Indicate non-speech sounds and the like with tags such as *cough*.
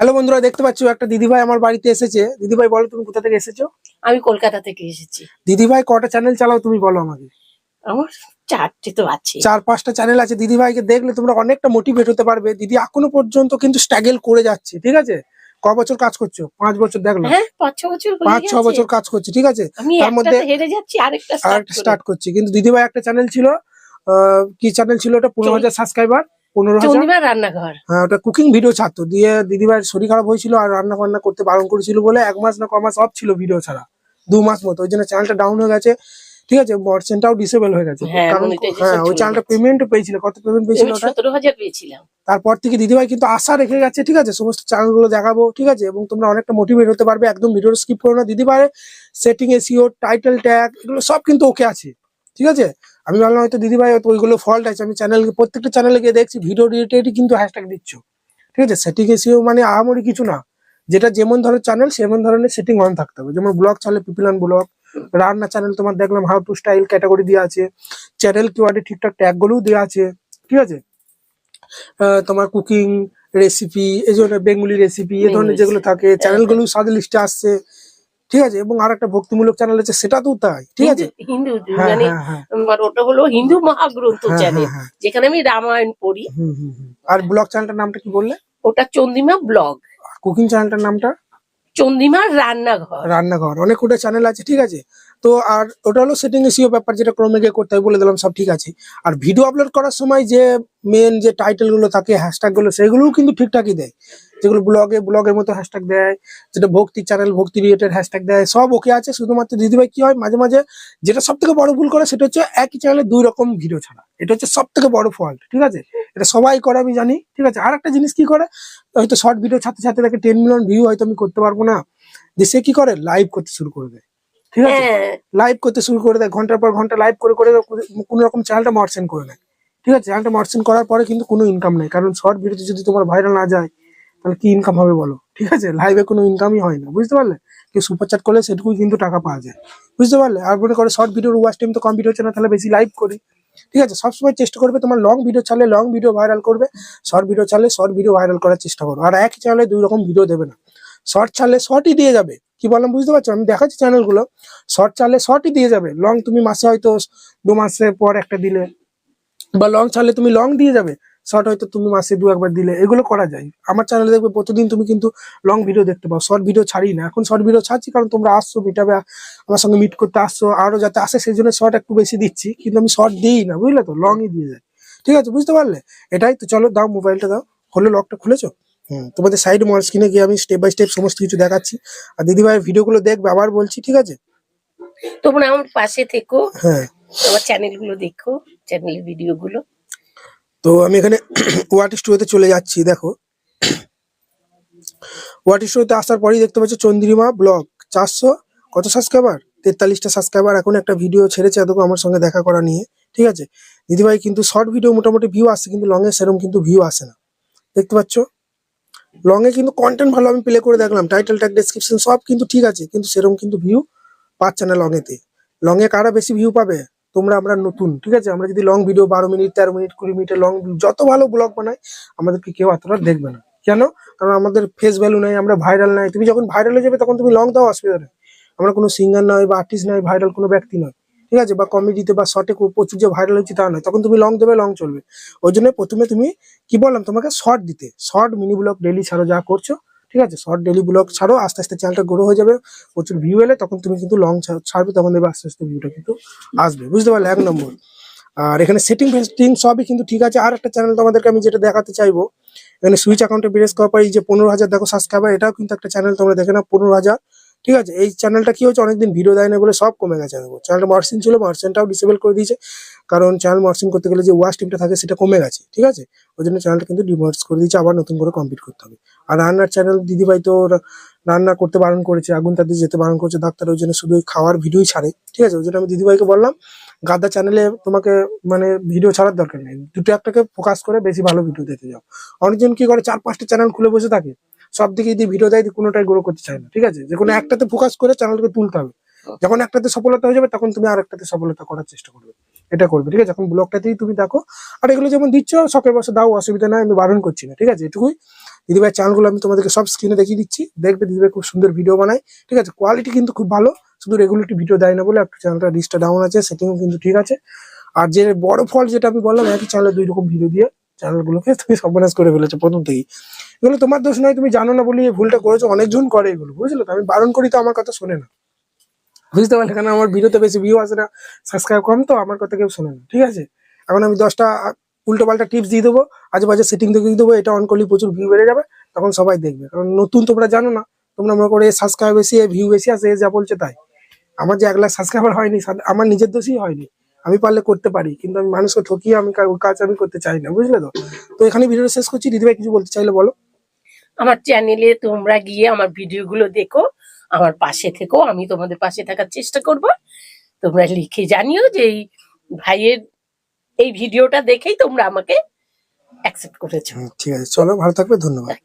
Hello বন্ধুরা দেখতে পাচ্ছ একটা দিদিভাই আমার বাড়িতে এসেছে। দিদিভাই বলো তুমি কোথা থেকে এসেছ? আমি কলকাতা থেকে এসেছি। দিদিভাই কটা চ্যানেল চালাও তুমি বলো আমাকে। আমার চারটে তো আছে। চার পাঁচটা চ্যানেল আছে। দিদিভাইকে দেখলে তোমরা অনেকটা মোটিভেট হতে পারবে। দিদি এখনও পর্যন্ত কিন্তু স্ট্রাগল করে যাচ্ছে ঠিক আছে? ক বছর কাজ করছ? পাঁচ বছর দেখলাম হ্যাঁ পাঁচ ছ বছর পাঁচ ছ বছর কাজ করছে ঠিক আছে? তার মধ্যে হেরে যাচ্ছি আরেকটা স্টার্ট করছি। কিন্তু দিদিভাই একটা চ্যানেল ছিল কি চ্যানেল ছিল ওটা? পনেরো হাজার সাবস্ক্রাইবার পনেরো হাজার? রান্নাঘর। হ্যাঁ ওটা কুকিং ভিডিও ছাড়তো। দিয়ে দিদিভাইয়ের শরীর খারাপ হয়েছিল আর রান্না বান্না করতে বারণ করেছিল বলে এক মাস না ক মাস অফ ছিল ভিডিও ছাড়া। দু মাস মতো। ওই জন্য চ্যানেলটা ডাউন হয়ে গেছে। ঠিক আছে ডিসেবল হয়ে গেছে। হ্যাঁ, কারণ হ্যাঁ ওই চ্যানেলটা পেয়েছিল। কত পেমেন্ট পেয়েছিল সতেরো হাজার পেয়েছিলাম। তারপর থেকে দিদিভাই কিন্তু আশা রেখে গেছে ঠিক আছে? সমস্ত চ্যানেলগুলো দেখাবো ঠিক আছে? এবং তোমরা অনেকটা মোটিভেট হতে পারবে। একদম ভিডিও স্কিপ করো না। দিদিভাই সেটিং এসিও টাইটেল ট্যাগ এগুলো সব কিন্তু ওকে আছে। ঠিক আছে? আমি ভাবলাম হয়তো দিদিভাই হয়তো ওইগুলো ফল্ট আছে আমি চ্যানেল প্রত্যেকটা চ্যানেলে গিয়ে দেখছি ভিডিও রিলেটেডই কিন্তু হ্যাশট্যাগ দিচ্ছ। ঠিক আছে? সেটিং এসিও মানে আহামরি কিছু না। যেটা যেমন ধরনের চ্যানেল সেমন ধরনের সেটিং অন থাকতে হবে। যেমন ব্লগ চালে পিপিলান ব্লগ রান্না চ্যানেল তোমার দেখলাম হাউ টু স্টাইল ক্যাটাগরি দেওয়া আছে চ্যানেল কিওয়ার্ডে ঠিকঠাক ট্যাগগুলোও দেওয়া আছে। ঠিক আছে? তোমার কুকিং রেসিপি এই ধরনের বেঙ্গুলি রেসিপি এই ধরনের যেগুলো থাকে চ্যানেলগুলো সাদের লিস্টে আসছে। ঠিক আছে? এবং আর একটা ভক্তিমূলক চ্যানেল আছে সেটাতেও তাই ঠিক আছে? হিন্দু হ্যাঁ মানে হ্যাঁ হ্যাঁ। ওটা হলো হিন্দু মহাগ্রন্থ চ্যানেল। যেখানে আমি রামায়ণ পড়ি। আর ব্লগ চ্যানেলটার নামটা কি বললে? ওটা চন্দিমা ব্লগ কুকিং চ্যানেলটার নামটা? চন্দ্রিমার রান্নাঘর। রান্নাঘর অনেক ওটা চ্যানেল আছে ঠিক আছে? তো আর ওটা হলো সেটিং এসিও ব্যাপার যেটা ক্রমে গিয়ে করতে হয় বলে দিলাম সব ঠিক আছে। আর ভিডিও আপলোড করার সময় যে মেন যে টাইটেলগুলো থাকে হ্যাশট্যাগগুলো সেগুলোও কিন্তু ঠিকঠাকই দেয়। যেগুলো ব্লগে ব্লগের মতো হ্যাশট্যাগ দেয় যেটা ভক্তি চ্যানেল ভক্তি রিলেটেড হ্যাশট্যাগ দেয় সব ওকে আছে। শুধুমাত্র দিদিভাই কি হয় মাঝে মাঝে যেটা সব থেকে বড় ভুল করে সেটা হচ্ছে একই চ্যানেলে দুই রকম ভিডিও ছাড়া। এটা হচ্ছে সব থেকে বড় ফল্ট ঠিক আছে? এটা সবাই করে আমি জানি ঠিক আছে? আর একটা জিনিস কি করে হয়তো শর্ট ভিডিও ছাড়তে ছাড়তে দেখে টেন মিলিয়ন ভিউ হয়তো আমি করতে পারব না যে সে কি করে? লাইভ করতে শুরু করে দেয় ঠিক আছে? হ্যাঁ। লাইভ করতে শুরু করে দেয় ঘণ্টার পর ঘণ্টা লাইভ করে করে কোনো রকম চ্যানেলটা মর্সেন করে নেয় ঠিক আছে? চ্যানেলটা মর্সেন করার পরে কিন্তু কোনো ইনকাম নেই কারণ শর্ট ভিডিওতে যদি তোমার ভাইরাল না যায় তাহলে কি ইনকাম হবে বলো? ঠিক আছে? লাইভে কোনো ইনকামই হয় না, বুঝতে পারলে? কেউ সুপার চ্যাট করলে সেটুকুই কিন্তু টাকা পাওয়া যায়, বুঝতে পারলে? আর মনে করো শর্ট ভিডিওর ওয়াচ টাইম তো কমপ্লিট হচ্ছে না তাহলে বেশি লাইভ করি, ঠিক আছে? সবসময় চেষ্টা করবে তোমার লং ভিডিও চালে লং ভিডিও ভাইরাল করবে শর্ট ভিডিও চালে শর্ট ভিডিও ভাইরাল করার চেষ্টা করো, আর এক চ্যানেলে দুই রকম ভিডিও দেবে না শর্ট ছাড়লে শর্টই দিয়ে যাবে, কি বললাম বুঝতে পারছ? আমি দেখাচ্ছি চ্যানেলগুলো শর্ট ছাড়লে শর্টই দিয়ে যাবে লং তুমি মাসে হয়তো দু মাসের পর একটা দিলে, বা লং ছাড়লে তুমি লং দিয়ে যাবে শর্ট হয়তো তুমি মাসে দু একবার দিলে এগুলো করা যায়। আমার চ্যানেলে দেখবে প্রতিদিন তুমি কিন্তু লং ভিডিও দেখতে পাও। শর্ট ভিডিও ছাড়ি না। এখন শর্ট ভিডিও ছাড়ছি কারণ তোমরা আসছো মিটাবে আমার সঙ্গে মিট করতে আসছো আরও যাতে আসে সেই জন্য শর্ট একটু বেশি দিচ্ছি। কিন্তু আমি শর্ট দিই না বুঝলে তো? লংই দিয়ে যাই ঠিক আছে? বুঝতে পারলে? এটাই তো চলো দাও মোবাইলটা দাও। খুলে লকটা খুলেছো? হুম তোমাদের সাইড মল স্ক্রিনে গিয়ে আমি স্টেপ বাই স্টেপ সমস্ত কিছু দেখাচ্ছি। আর দিদিভাইয়ের ভিডিওগুলো দেখবে আবার বলছি ঠিক আছে? তোমরা আমার পাশে থেকো। হ্যাঁ। আমার চ্যানেলগুলো দেখো চ্যানেলের ভিডিও গুলো। তো আমি এখানে *clears throat* ওয়াট স্টুডিওতে চলে যাচ্ছি, দেখো। *clears throat* ওয়াট স্টুডিওতে আসার পরেই দেখতে পাচ্ছ চন্দ্রিমা ব্লগ। চারশো কত সাবস্ক্রাইবার তেতাল্লিশটা সাবস্ক্রাইবার এখন একটা ভিডিও ছেড়েছে এতক্ষণ আমার সঙ্গে দেখা করা নিয়ে, ঠিক আছে? দিদিভাই কিন্তু শর্ট ভিডিও মোটামুটি ভিউ আসছে কিন্তু লং এ সেরকম কিন্তু ভিউ আসে না। দেখতে পাচ্ছ? লং এ কিন্তু কন্টেন্ট ভালো আমি প্লে করে দেখলাম। টাইটেল ট্যাগ ডেসক্রিপশন সব কিন্তু ঠিক আছে, কিন্তু সেরকম কিন্তু ভিউ পাচ্ছে না লং এতে। লং এ কারা বেশি ভিউ পাবে? তোমরা আমরা নতুন, ঠিক আছে? আমরা যদি লং ভিডিও বারো মিনিট, তেরো মিনিট, কুড়ি মিনিটের লং যত ভালো ব্লগ বানাই, আমাদেরকে কেউ এতটা দেখবে না। কেন? কারণ আমাদের ফেস ভ্যালু নাই, আমরা ভাইরাল নাই। তুমি যখন ভাইরাল হয়ে যাবে, তখন তুমি লং দাও অসুবিধা নেই আমরা কোনো সিঙ্গার নয় বা আর্টিস্ট নয় ভাইরাল কোনো ব্যক্তি নয়, ঠিক আছে? বা কমেডিতে বা শর্টে প্রচুর যে ভাইরাল হচ্ছে তা নয়, তখন তুমি লং দেবে লং চলবে। ওই জন্য প্রথমে তুমি, কি বললাম তোমাকে? শর্ট দিতে। শর্ট মিনি ব্লগ ডেলি ছাড়ো, যা করছ ঠিক আছে? শর্ট ডেলি ব্লগ ছাড়ো, আস্তে আস্তে চ্যানেলটা গ্রো হয়ে যাবে, প্রচুর ভিউ এলে তখন তুমি কিন্তু লং ছাড়বে, তখন দেখবে আস্তে আস্তে ভিউটা কিন্তু আসবে। বুঝতে পারলে? এক নম্বর। আর এখানে সেটিং ফেটিং সবই কিন্তু ঠিক আছে। আর একটা চ্যানেল তোমাদেরকে আমি যেটা দেখাতে চাইব, এখানে সুইচ অ্যাকাউন্টে বিরেস করার পর এই যে পনেরো হাজার দেখো সাবস্ক্রাইবার এটাও কিন্তু একটা চ্যানেল তোমরা দেখে না পনেরো হাজার। ঠিক আছে? এই চ্যানেলটা কি হচ্ছে অনেকদিন ভিডিও দেয় না বলে সব কমে গেছে দেখো। চ্যানেলটা মার্সিন ছিল মার্সিনটাও ডিসেবল করে দিয়েছে। কারণ চ্যানেল মার্সিন করতে গেলে যে ওয়াশ টিমটা থাকে সেটা কমে গেছে, ঠিক আছে? ওই জন্য চ্যানেলটা কিন্তু ডিমার্স করে দিয়েছে, আবার নতুন করে কমপ্লিট করতে হবে। আর রান্নার চ্যানেল দিদিভাই তো রান্না করতে বারণ করেছে আগুন তাদের যেতে বারণ করেছে, ডাক্তার ওই জন্য শুধু খাওয়ার ভিডিওই ছাড়ে, ঠিক আছে? ওই জন্য আমি দিদিভাইকে বললাম, গাদা চ্যানেলে তোমাকে মানে ভিডিও ছাড়ার দরকার নেই। দুটো একটাকে ফোকাস করে বেশি ভালো ভিডিও দিতে যাও। অনেকজন কি করে চার পাঁচটা চ্যানেল খুলে বসে থাকে? সব দিকে যদি ভিডিও দেয় কোনোটাই গ্রো করতে চায় না ঠিক আছে? যে কোনো একটাতে ফোকাস করে চ্যানেলকে তুলতে হবে। যখন একটাতে সফলতা হয়ে যাবে তখন তুমি আর একটাতে সফলতা করার চেষ্টা করবে। এটা করবে ঠিক আছে? এখন ব্লগটাতেই তুমি দেখো। আর এগুলো যেমন দিচ্ছ শখের বসে দাও অসুবিধা নাই আমি বারণ করছি না ঠিক আছে? এটুকুই। দিদিভাই চ্যানেলগুলো আমি তোমাদেরকে সব স্ক্রিনে দেখিয়ে দিচ্ছি। দেখবে দিদিভাই খুব সুন্দর ভিডিও বানায় ঠিক আছে? কোয়ালিটি কিন্তু খুব ভালো শুধু রেগুলারটি ভিডিও দেয় না বলে একটু চ্যানেলটা রিচটা ডাউন আছে সেটিংও কিন্তু ঠিক আছে। আর যে বড় ফল যেটা আমি বললাম একই চ্যানেলে দুই রকম ভিডিও দিয়ে চ্যানেলগুলোকে তুমি সর্বনাশ করে ফেলেছো প্রথম থেকেই। এগুলো তোমার দোষ নয়, তুমি জানো না বলে ভুলটা করেছ অনেকজন করে এগুলো, বুঝলে? তো আমি বারণ করি তো আমার কথা শোনে না। বুঝতে পারলে কেন? আমার ভিডিওতে বেশি ভিউ আসে না সাবস্ক্রাইব কম তো, আমার কথা কেউ শোনে না, ঠিক আছে? এখন আমি দশটা, উল্টো পাল্টা টিপস দিয়ে দেবো আজেবাজে সেটিং দেখিয়ে দেবো, এটা অন করলে প্রচুর ভিউ বেড়ে যাবে, তখন সবাই দেখবে। কারণ নতুন তোমরা জানো না, তোমরা মনে করে সাবস্ক্রাইব বেশি ভিউ বেশি আসে যা বলছে তাই। আমার যে এক লাখ সাবস্ক্রাইবার হয়নি, আমার নিজের দোষই হয়নি। আমি পারলে করতে পারি কিন্তু আমি মানুষকে ঠকিয়ে আমি কাজ আমি করতে চাই না বুঝলে তো? তো এখানে ভিডিওটা শেষ করছি। দিদিভাই কিছু বলতে চাইলে বলো। আমার চ্যানেলে তোমরা গিয়ে আমার ভিডিওগুলো দেখো আমার পাশে থেকো আমি তোমাদের পাশে থাকার চেষ্টা করব। তোমরা লিখে জানিও যে এই ভাইয়ের এই ভিডিওটা দেখেই তোমরা আমাকে অ্যাকসেপ্ট করেছ। ঠিক আছে। চলো ভালো থাকবে ধন্যবাদ।